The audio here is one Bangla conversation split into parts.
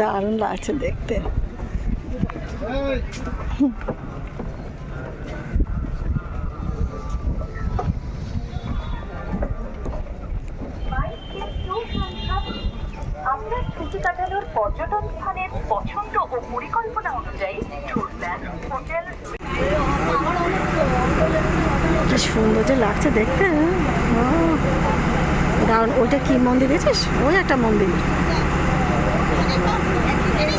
দারুণ লাগছে দেখতে। আপনার ছুটি কাটানোর পর্যটন স্থানের পছন্দ ও পরিকল্পনা অনুযায়ী ট্যুর প্ল্যান হোটেল কি সুন্দর যে লাগছে দেখতে দারুণ ওইটা কি মন্দির গেছিস ওই একটা মন্দির।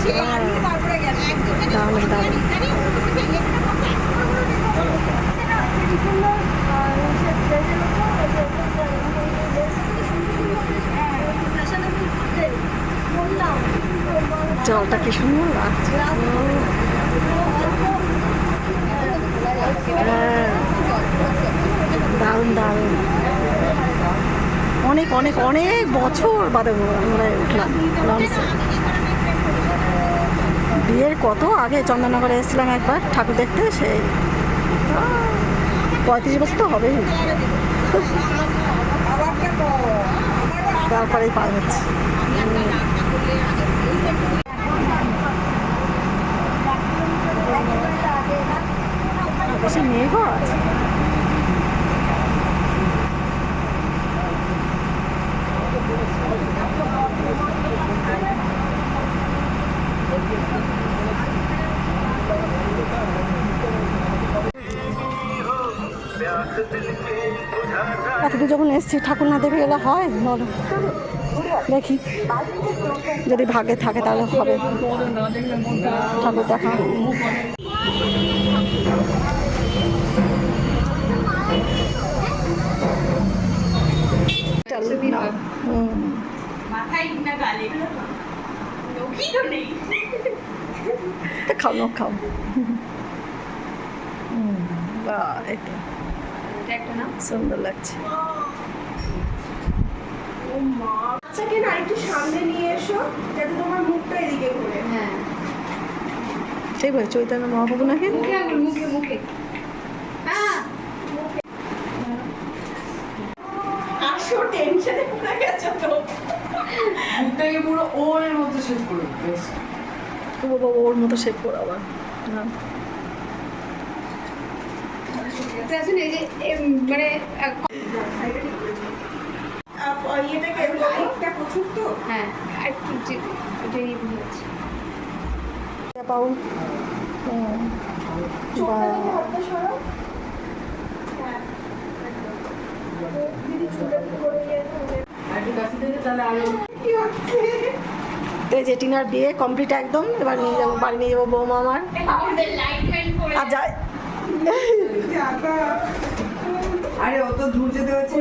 দারুণ জলটা কি সুন্দর লাগছে? হ্যাঁ দারুণ দারুণ। অনেক অনেক অনেক বছর বাদে আমরা উঠলাম লঞ্চে বিয়ের কত? আগে চন্দননগরে এসেছিলাম একবার, ঠাকুর দেখতে, সেই পঁয়ত্রিশ বছর তো হবেই। তারপরেই পার হচ্ছে। বেশি মেঘও আছে? এতদূর যখন এসছি ঠাকুর না দেখে গেলে হয়? বলো। দেখি। যদি ভাগে থাকে তাহলে হবে। ঠাকুর দেখা। খাও খাও। হুম, সুন্দর লাগছে। বাচ্চাকে না একটু সামনে নিয়ে এসো যাতে তোমার মুখটা এদিকে ঘুরে। হ্যাঁ। ঠিক বলে চৈতন্য মহাপ্রভু নাকি? মুখে আঙুল মুখে মুখে। আসো টেনশনে পড়ে গেছো তো। মুখটাকে পুরো ওরের মতো শেষ করে ও বাবা ওর মতো শেপ করে আবার তো এই যে মানে ইয়েটাকে লাইটটা প্রচুর তো। হ্যাঁ। আর সরাও। হ্যাঁ হচ্ছে? বিয়ে কমপ্লিট একদম এবার নিয়ে যাব বাড়ি নিয়ে যাব বৌমা আমার। আর আরে অত দূর যেতে হচ্ছে